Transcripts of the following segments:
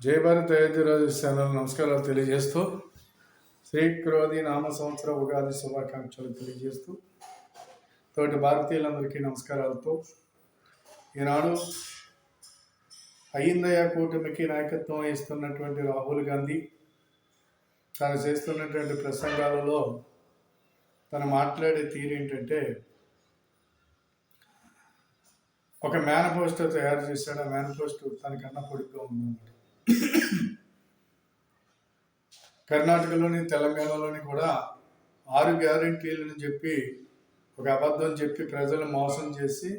జై భారత్ అయోధ్యరాజు ఛానల్ నమస్కారాలు తెలియజేస్తూ శ్రీ క్రోధి నామ సంవత్సర ఉగాది శుభాకాంక్షలు తెలియజేస్తూ తోటి భారతీయులందరికీ నమస్కారాలతో ఈనాడు అయ్యిందయ్య కూటమికి నాయకత్వం ఇస్తున్నటువంటి రాహుల్ గాంధీ తాను చేస్తున్నటువంటి ప్రసంగాలలో తను మాట్లాడే తీరు ఏంటంటే ఒక మేనిఫెస్టో తయారు చేశాడు. ఆ మేనిఫెస్టో తనకన్నా పొడిగ్గా ఉందన్నమాట. కర్ణాటకలోని తెలంగాణలోని కూడా ఆరు గ్యారంటీలను చెప్పి ఒక అబద్ధం చెప్పి ప్రజలు మోసం చేసి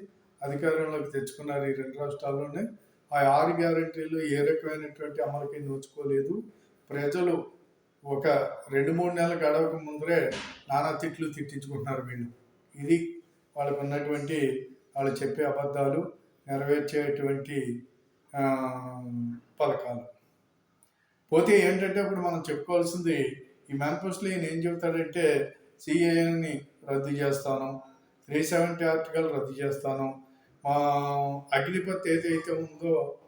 అధికారంలోకి తెచ్చుకున్నారు ఈ రెండు రాష్ట్రాల్లోనే. ఆ ఆరు గ్యారంటీలు ఏ రకమైనటువంటి అమలుకి నోచుకోలేదు. ప్రజలు ఒక రెండు మూడు నెలల గడవక ముందరే నానా తిట్లు తిట్టించుకుంటున్నారు వీళ్ళు. ఇది వాళ్ళకు ఉన్నటువంటి వాళ్ళు చెప్పే అబద్ధాలు నెరవేర్చేటువంటి పథకాలు పోతే ఏంటంటే ఇప్పుడు మనం చెప్పుకోవాల్సింది ఈ మేనిఫెస్టోలో ఈయన ఏం చెబుతాడంటే సిఏఎన్ని రద్దు చేస్తాను త్రీ సెవెంటీ ఆర్టికల్ రద్దు చేస్తాను మా అగ్నిపత్ ఏదైతే ఉందో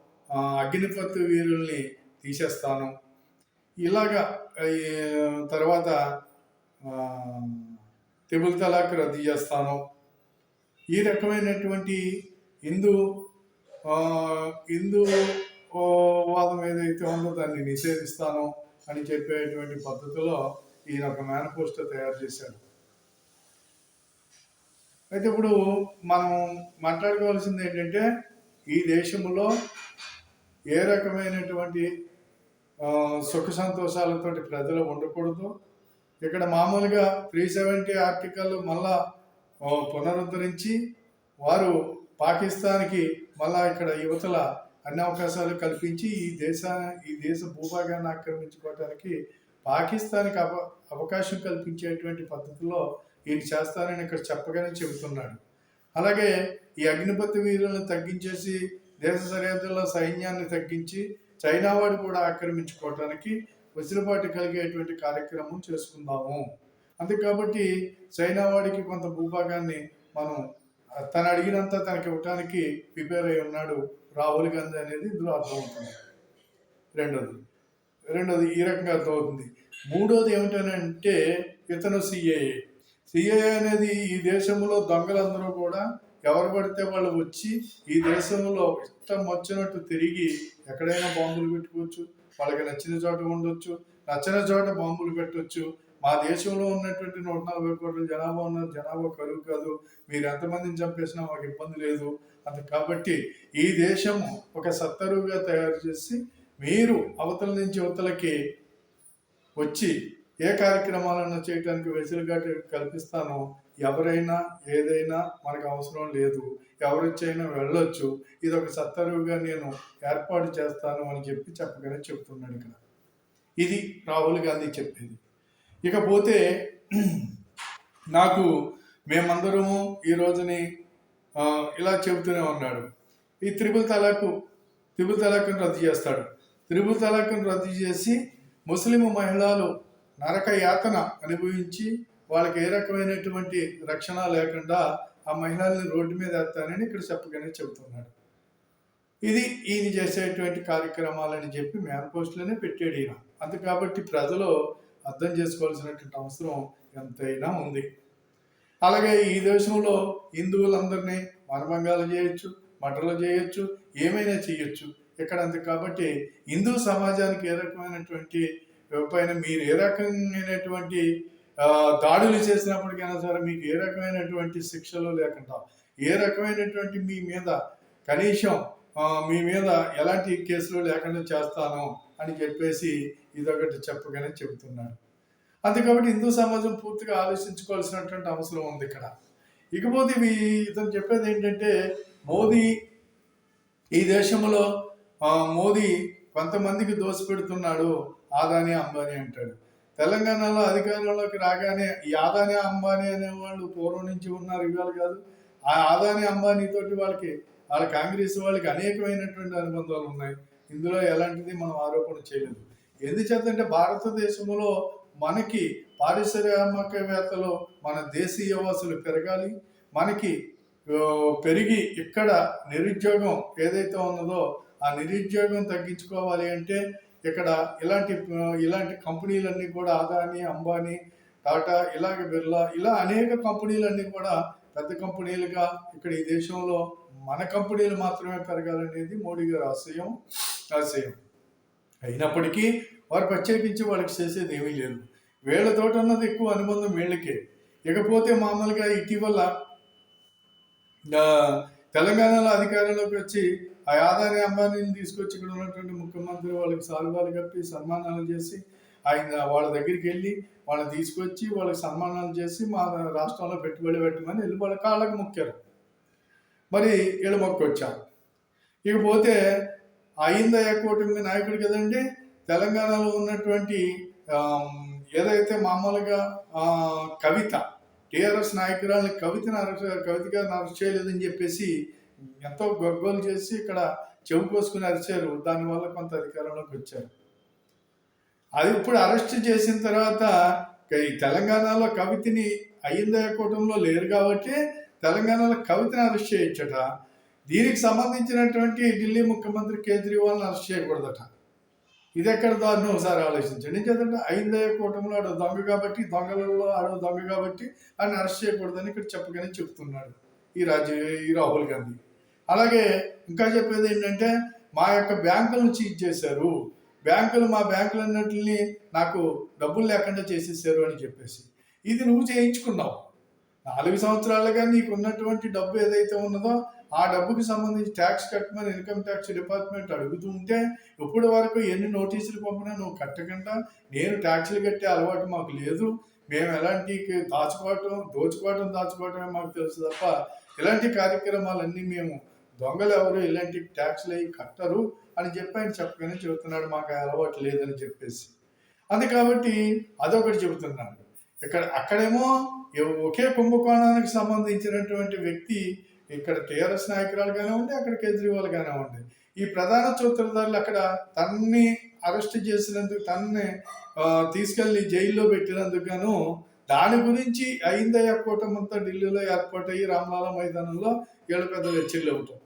అగ్నిపత్ వీరుల్ని తీసేస్తాను. ఇలాగా తర్వాత తెబుల్ తలాక్ రద్దు చేస్తాను. ఈ రకమైనటువంటి హిందూ హిందూ వాదం ఏదైతే ఉందో దాన్ని నిషేధిస్తాను అని చెప్పేటువంటి పద్ధతిలో ఈయన ఒక మేనిఫెస్టో తయారు చేశాడు. అయితే ఇప్పుడు మనం మాట్లాడుకోవాల్సింది ఏంటంటే ఈ దేశంలో ఏ రకమైనటువంటి సుఖ సంతోషాలతోటి ప్రజలు ఉండకూడదు. ఇక్కడ మామూలుగా త్రీ సెవెంటీ ఆర్టికల్ మళ్ళా పునరుద్ధరించి వారు పాకిస్తాన్కి మళ్ళా ఇక్కడ యువతల అన్ని అవకాశాలు కల్పించి ఈ దేశ ఈ దేశ భూభాగాన్ని ఆక్రమించుకోవడానికి పాకిస్తాన్కి అవ అవకాశం కల్పించేటువంటి పద్ధతిలో ఈయన చేస్తానని ఇక్కడ చెప్పగానే చెబుతున్నాడు. అలాగే ఈ అగ్నిపతి వీరులను తగ్గించేసి దేశ సరిహద్దుల్లో సైన్యాన్ని తగ్గించి చైనా వాడు కూడా ఆక్రమించుకోవటానికి వెసులుబాటు కలిగేటువంటి కార్యక్రమం చేసుకుందాము. అంతే కాబట్టి చైనా వాడికి కొంత భూభాగాన్ని మనం తను అడిగినంత తనకి ఇవ్వటానికి ప్రిపేర్ అయి ఉన్నాడు రాహుల్ గాంధీ అనేది ఇందులో అర్థమవుతుంది రెండోది రెండోది ఈ రకంగా అర్థమవుతుంది మూడోది ఏమిటనంటే ఇతను సిఏఏ సిఏఏ అనేది ఈ దేశంలో దొంగలందరూ కూడా ఎవరు పడితే వాళ్ళు వచ్చి ఈ దేశంలో ఇష్టం వచ్చినట్టు తిరిగి ఎక్కడైనా బాంబులు పెట్టుకోవచ్చు వాళ్ళకి నచ్చిన చోట ఉండొచ్చు నచ్చని చోట బాంబులు పెట్టవచ్చు మా దేశంలో ఉన్నటువంటి నూట నలభై కోట్ల జనాభా ఉన్న జనాభా కరువు కాదు. మీరు ఎంతమందిని చంపేసినా మాకు ఇబ్బంది లేదు. అంత కాబట్టి ఈ దేశం ఒక సత్తరువుగా తయారు చేసి మీరు అవతల నుంచి అవతలకి వచ్చి ఏ కార్యక్రమాలను చేయడానికి వెసులుబాటు కల్పిస్తానో ఎవరైనా ఏదైనా మనకు అవసరం లేదు. ఎవరొచ్చైనా వెళ్ళొచ్చు. ఇది ఒక సత్తరువుగా నేను ఏర్పాటు చేస్తాను అని చెప్పి చెప్పగానే చెప్తున్నాడు ఇక్కడ. ఇది రాహుల్ గాంధీ చెప్పేది. ఇకపోతే నాకు మేమందరము ఈ రోజుని ఇలా చెబుతూనే ఉన్నాడు. ఈ త్రిపుల్ తలాకు త్రిపుల్ తలాక్ను రద్దు చేస్తాడు. త్రిపుల్ తలాక్ను రద్దు చేసి ముస్లిం మహిళలు నరక యాతన అనుభవించి వాళ్ళకి ఏ రకమైనటువంటి రక్షణ లేకుండా ఆ మహిళల్ని రోడ్డు మీద వేస్తానని ఇక్కడ చెప్పగానే చెబుతున్నాడు. ఇది ఈయన చేసేటువంటి కార్యక్రమాలని చెప్పి మేనిఫెస్టోలోనే పెట్టాడు ఈయన. అందు కాబట్టి ప్రజలు అర్థం చేసుకోవాల్సినటువంటి అవసరం ఎంతైనా ఉంది. అలాగే ఈ దేశంలో హిందువులందరినీ మనభంగాలు చేయొచ్చు మటలు చేయొచ్చు ఏమైనా చేయొచ్చు. ఇక్కడ అంతే కాబట్టి హిందూ సమాజానికి ఏ రకమైనటువంటి పైన మీరు ఏ రకమైనటువంటి దాడులు చేసినప్పటికైనా సరే మీకు ఏ రకమైనటువంటి శిక్షలు లేకుండా ఏ రకమైనటువంటి మీ మీద కనీసం మీ మీద ఎలాంటి కేసులు లేకుండా చేస్తాను అని చెప్పేసి ఇదొకటి చెప్పగానే చెబుతున్నాడు అంతే కాబట్టి హిందూ సమాజం పూర్తిగా ఆలోచించుకోవాల్సినటువంటి అవసరం ఉంది ఇక్కడ. ఇకపోతే ఇవి ఇతను చెప్పేది ఏంటంటే మోదీ ఈ దేశంలో మోదీ కొంతమందికి దోసిపెడుతున్నాడు ఆదాని అంబానీ అంటాడు. తెలంగాణలో అధికారంలోకి రాగానే ఈ ఆదాని అంబానీ అనే వాళ్ళు పూర్వం నుంచి ఉన్నారు ఇవాళ కాదు. ఆ ఆదాని అంబానీ తోటి వాళ్ళకి వాళ్ళ కాంగ్రెస్ వాళ్ళకి అనేకమైనటువంటి అనుబంధాలు ఉన్నాయి. ఇందులో ఎలాంటిది మనం ఆరోపణ చేయలేదు. ఎందుచేతంటే భారతదేశంలో మనకి పారిశ్రామికవేత్తలు మన దేశీయ వాసులు పెరగాలి. మనకి పెరిగి ఇక్కడ నిరుద్యోగం ఏదైతే ఉన్నదో ఆ నిరుద్యోగం తగ్గించుకోవాలి అంటే ఇక్కడ ఇలాంటి ఇలాంటి కంపెనీలన్నీ కూడా అదాని అంబానీ టాటా ఇలాగ బిర్లా ఇలా అనేక కంపెనీలన్నీ కూడా పెద్ద కంపెనీలుగా ఇక్కడ ఈ దేశంలో మన కంపెనీలు మాత్రమే పెరగాలనేది మోడీ గారి ఆశయం. ఆశయం. అయినప్పటికీ వారు ప్రత్యేకించి వాళ్ళకి చేసేది ఏమీ లేదు. వీళ్ళతోటి ఉన్నది ఎక్కువ అనుబంధం వీళ్ళకే ఇకపోతే మామూలుగా ఇటీవల తెలంగాణలో అధికారంలోకి వచ్చి ఆ ఆదాని అంబానీని తీసుకొచ్చి ఇక్కడ ఉన్నటువంటి ముఖ్యమంత్రి వాళ్ళకి సాల్వాలు కప్పి సన్మానాలు చేసి ఆయన వాళ్ళ దగ్గరికి వెళ్ళి వాళ్ళని తీసుకొచ్చి వాళ్ళకి సన్మానాలు చేసి మా రాష్ట్రంలో పెట్టుబడి పెట్టమని వెళ్ళి వాళ్ళ కాళ్ళకు మొక్కారు. మరి వీళ్ళు మొక్కొచ్చారు. ఇకపోతే అయిందయ్య కూటమి నాయకుడు కదండి. తెలంగాణలో ఉన్నటువంటి ఏదైతే మామూలుగా కవిత టీఆర్ఎస్ నాయకురాలని కవితను అరెస్ట్ కవితగా అరెస్ట్ చేయలేదని చెప్పేసి ఎంతో గొగ్గోలు చేసి ఇక్కడ చెవు కోసుకుని అరిచారు. దానివల్ల కొంత అధికారంలోకి వచ్చారు. అది ఇప్పుడు అరెస్ట్ చేసిన తర్వాత ఈ తెలంగాణలో కవితని అయ్యిందయ్య కూటమిలో లేరు కాబట్టి తెలంగాణలో కవితను అరెస్ట్ చేయొచ్చట దీనికి సంబంధించినటువంటి ఢిల్లీ ముఖ్యమంత్రి కేజ్రీవాల్ని అరెస్ట్ చేయకూడదట. ఇది ఎక్కడ దారిని ఒకసారి ఆలోచించండి. ఎందుకంటే అయిందయ్య కూటమిలో ఆడ దొంగ కాబట్టి దొంగలలో ఆడ దొంగ కాబట్టి ఆయన అరెస్ట్ చేయకూడదని ఇక్కడ చెప్పగానే చెప్తున్నాడు ఈ రాజీ ఈ రాహుల్ గాంధీ. అలాగే ఇంకా చెప్పేది ఏంటంటే మా యొక్క బ్యాంకులను చీజ్ చేశారు. బ్యాంకులు మా బ్యాంకులు అన్నింటిని నాకు డబ్బులు లేకుండా చేసేసారు అని చెప్పేసి. ఇది నువ్వు చేయించుకున్నావు. నాలుగు సంవత్సరాలుగా నీకు ఉన్నటువంటి డబ్బు ఏదైతే ఉన్నదో ఆ డబ్బుకి సంబంధించి ట్యాక్స్ కట్టమని ఇన్కమ్ ట్యాక్స్ డిపార్ట్మెంట్ అడుగుతూ ఉంటే ఇప్పటి వరకు ఎన్ని నోటీసులు పంపినా నువ్వు కట్టకుండా నేను ట్యాక్స్లు కట్టే అలవాటు మాకు లేదు. మేము ఎలాంటి దాచుకోవటం దోచుకోవటం దాచుకోవటమే మాకు తెలుసు తప్ప ఇలాంటి కార్యక్రమాలన్నీ మేము దొంగలు ఎవరు ఇలాంటి ట్యాక్స్లు అవి కట్టరు అని చెప్పి ఆయన చెప్పగానే చెబుతున్నాడు మాకు ఆ అలవాటు లేదని చెప్పేసి. అది కాబట్టి అదొకటి చెబుతున్నాడు ఇక్కడ అక్కడేమో ఒకే కుంభకోణానికి సంబంధించినటువంటి వ్యక్తి ఇక్కడ టీఆర్ఎస్ నాయకురాలుగానే ఉండి అక్కడ కేజ్రీవాల్ ఉండి ఈ ప్రధాన సూత్రధారులు అక్కడ తన్ని అరెస్ట్ చేసినందుకు తన్ని తీసుకెళ్ళి తీసుకెళ్ళి జైల్లో పెట్టినందుకు గాను దాని గురించి అయిందయ్య కూటమి అంతా ఢిల్లీలో ఏర్పాటయ్యి రామ్లాల మైదానంలో వీళ్ళ పెద్దలు హెచ్చరికలు అవుతాం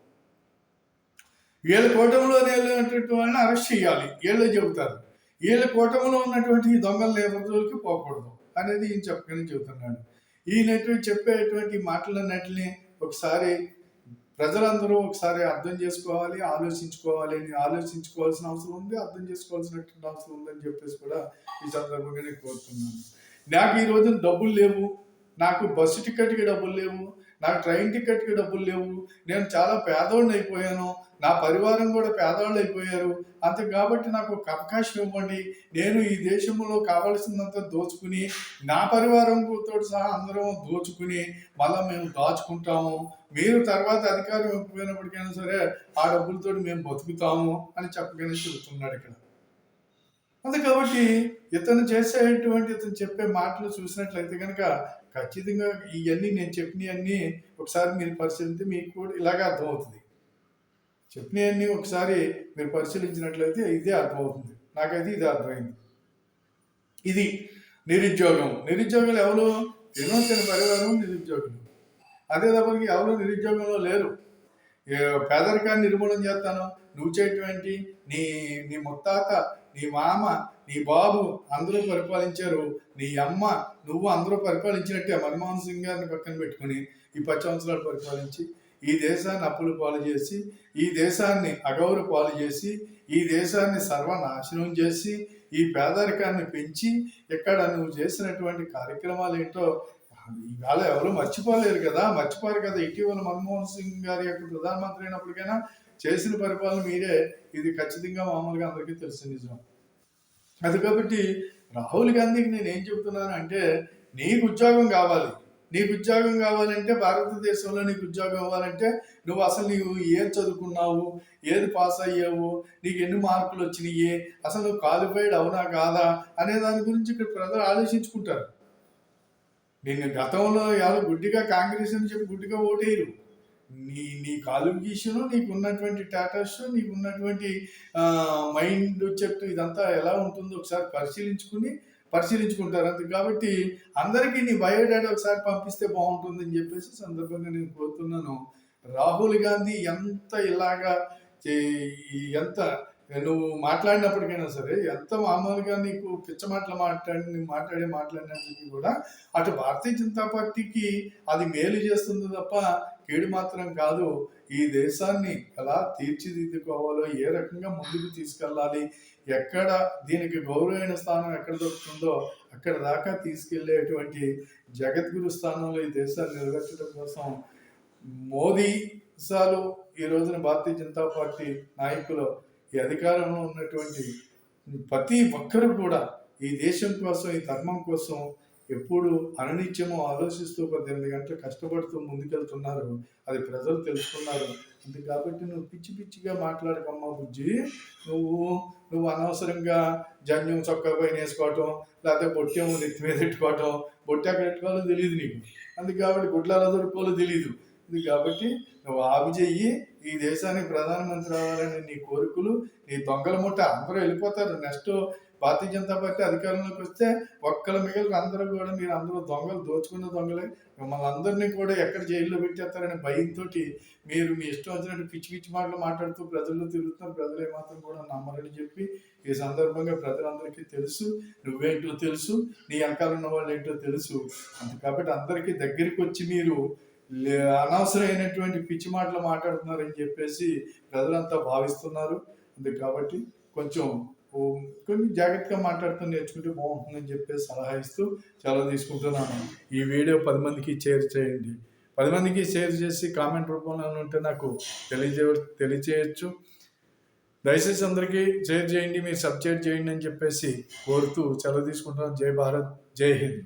వీళ్ళ కూటమిలో వెళ్ళినటువంటి వాళ్ళని అరెస్ట్ చేయాలి. వీళ్ళే చెబుతారు. వీళ్ళ కూటమిలో ఉన్నటువంటి దొంగల నేపథ్యంలోకి పోకూడదు. అనేది ఈయన చెప్పకనే చెబుతున్నాడు. ఈయనటువంటి చెప్పేటువంటి మాటలన్నిటిని ఒకసారి ప్రజలందరూ ఒకసారి అర్థం చేసుకోవాలి ఆలోచించుకోవాలి అని ఆలోచించుకోవాల్సిన అవసరం ఉంది అర్థం చేసుకోవాల్సినటువంటి అవసరం ఉందని చెప్పేసి కూడా ఈ సందర్భంగా నేను కోరుతున్నాను. నాకు ఈ రోజున డబ్బులు లేవు నాకు బస్సు టికెట్కి డబ్బులు లేవు నాకు ట్రైన్ టికెట్కి డబ్బులు లేవు నేను చాలా పేదోడిని అయిపోయాను నా పరివారం కూడా పేదవాళ్ళు అయిపోయారు అంత కాబట్టి నాకు ఒక అవకాశం ఇవ్వండి. నేను ఈ దేశంలో కావలసినంత దోచుకుని నా పరివారం తోటి సహా అందరం దోచుకుని మళ్ళీ మేము దాచుకుంటాము. మీరు తర్వాత అధికారం ఇవ్వకపోయినప్పటికైనా సరే ఆ డబ్బులతో మేము బతుకుతాము అని చెప్పగానే చెబుతున్నాడు ఇక్కడ. అంతే కాబట్టి ఇతను చేసేటువంటి ఇతను చెప్పే మాటలు చూసినట్లయితే కనుక ఖచ్చితంగా ఇవన్నీ నేను చెప్పినవన్నీ ఒకసారి మీరు పరిశీలిస్తే మీకు కూడా ఇలాగే అర్థమవుతుంది. చెప్పినవన్నీ ఒకసారి మీరు పరిశీలించినట్లయితే ఇదే అర్థమవుతుంది. నాకైతే ఇది అర్థమైంది. ఇది నిరుద్యోగం. నిరుద్యోగులు ఎవరు? వినోదన పరివారం నిరుద్యోగులు. అదే తప్పకి ఎవరు నిరుద్యోగంలో లేరు. పేదరికాన్ని నిర్మూలన చేస్తాను. నువ్వు చేయటువంటి నీ నీ ముత్తాత నీ మామ నీ బాబు అందరూ పరిపాలించారు. నీ అమ్మ నువ్వు అందరూ పరిపాలించినట్టే మన్మోహన్ సింగ్ గారిని పక్కన పెట్టుకుని ఈ పది సంవత్సరాలు పరిపాలించి ఈ దేశాన్ని అప్పులు పాలు చేసి ఈ దేశాన్ని అగౌరు పాలు చేసి ఈ దేశాన్ని సర్వనాశనం చేసి ఈ పేదరికాన్ని పెంచి ఇక్కడ నువ్వు చేసినటువంటి కార్యక్రమాలు ఏంటో ఇవాళ ఎవరు మర్చిపోలేరు కదా మర్చిపోరు కదా. ఇటీవల మన్మోహన్ సింగ్ గారి యొక్క ప్రధానమంత్రి అయినప్పటికైనా చేసిన పరిపాలన మీరే. ఇది ఖచ్చితంగా మామూలుగా అందరికీ తెలిసిన నిజం. అది కాబట్టి రాహుల్ గాంధీకి నేను ఏం చెబుతున్నాను అంటే నీకు ఉద్యోగం కావాలి. నీకు ఉద్యోగం కావాలంటే భారతదేశంలో నీకు ఉద్యోగం ఇవ్వాలంటే నువ్వు అసలు నీవు ఏది చదువుకున్నావు? ఏది పాస్ అయ్యావు? నీకు ఎన్ని మార్కులు వచ్చినాయి? అసలు నువ్వు క్వాలిఫైడ్ అవునా కాదా? అనే దాని గురించి ఇక్కడ ప్రజలు ఆలోచించుకుంటారు. నేను గతంలో ఎవరు గుడ్డిగా కాంగ్రెస్ అని చెప్పి గుడ్డిగా ఓటేయరు. నీ నీ క్వాలిఫికేషను నీకు ఉన్నటువంటి టాటాస్ నీకు ఉన్నటువంటి మైండ్ చెట్టు ఇదంతా ఎలా ఉంటుందో ఒకసారి పరిశీలించుకుని పరిశీలించుకుంటారు కాబట్టి అందరికీ నీ బయోడేటా ఒకసారి పంపిస్తే బాగుంటుందని చెప్పేసి సందర్భంగా నేను కోరుతున్నాను. రాహుల్ గాంధీ ఎంత ఇలాగా ఎంత నువ్వు మాట్లాడినప్పటికైనా సరే ఎంత మామూలుగా నీకు పిచ్చ మాటలు మాట్లాడి నువ్వు మాట్లాడే మాట్లాడినప్పటికీ కూడా అటు భారతీయ జనతా పార్టీకి అది మేలు చేస్తుంది తప్ప కీడు మాత్రం కాదు. ఈ దేశాన్ని ఎలా తీర్చిదిద్దుకోవాలో ఏ రకంగా ముందుకు తీసుకెళ్ళాలి ఎక్కడ దీనికి గౌరవమైన స్థానం ఎక్కడ దొరుకుతుందో అక్కడ దాకా తీసుకెళ్ళేటువంటి జగద్గురు స్థానంలో ఈ దేశాన్ని నిలబెట్టడం కోసం మోదీ సాలు ఈ రోజున భారతీయ జనతా పార్టీ నాయకులు ఈ అధికారంలో ఉన్నటువంటి ప్రతి ఒక్కరు కూడా ఈ దేశం కోసం ఈ ధర్మం కోసం ఎప్పుడు అనునిత్యము ఆలోచిస్తూ పద్దెనిమిది గంటలు కష్టపడుతూ ముందుకెళ్తున్నారు. అది ప్రజలు తెలుసుకున్నారు. అంతే కాబట్టి నువ్వు పిచ్చి పిచ్చిగా మాట్లాడకమ్మా బుజ్జి. నువ్వు నువ్వు అనవసరంగా జన్యం చొక్కా పైన వేసుకోవటం లేకపోతే బొట్టేమో నెత్తి మీద పెట్టుకోవటం బొట్టె ఎక్కడ పెట్టుకోవాలో తెలియదు నీకు. అందుకు కాబట్టి గుడ్లలో దొరుకోవాలో తెలియదు ఇది కాబట్టి నువ్వు ఆపు చెయ్యి ఈ దేశానికి ప్రధానమంత్రి అవ్వాలని నీ కోరికలు నీ దొంగల ముట్ట. అందరూ వెళ్ళిపోతారు. నెక్స్ట్ భారతీయ జనతా పార్టీ అధికారంలోకి వస్తే ఒక్కల మిగిలిన అందరూ కూడా మీరు అందరూ దొంగలు దోచుకున్న దొంగలే. మిమ్మల్ని అందరినీ కూడా ఎక్కడ జైల్లో పెట్టేస్తారనే భయంతో మీరు మీ ఇష్టం వచ్చినట్టు పిచ్చి పిచ్చి మాటలు మాట్లాడుతూ ప్రజల్లో తిరుగుతున్నారు. ప్రజలు ఏమాత్రం కూడా నమ్మరని చెప్పి ఈ సందర్భంగా ప్రజలందరికీ తెలుసు. నువ్వేంటో తెలుసు. నీ వెనకాల ఉన్న వాళ్ళు ఏంటో తెలుసు. అంత కాబట్టి అందరికీ దగ్గరికి వచ్చి మీరు లే- అనవసరమైనటువంటి పిచ్చి మాటలు మాట్లాడుతున్నారని చెప్పేసి ప్రజలంతా భావిస్తున్నారు. అందుకు కాబట్టి కొంచెం కొన్ని జాగ్రత్తగా మాట్లాడుతూ నేర్చుకుంటే బాగుంటుందని చెప్పేసి సలహా ఇస్తూ చాలా తీసుకుంటున్నాను. ఈ వీడియో పది మందికి షేర్ చేయండి. పది మందికి షేర్ చేసి కామెంట్ రూపంలో ఉంటే నాకు తెలియజే తెలియచేయచ్చు. దయచేసి అందరికీ షేర్ చేయండి మీరు సబ్జెక్ట్ చేయండి అని చెప్పేసి కోరుతూ సెలవు తీసుకుంటున్నాను. జై భారత్ జై హింద్.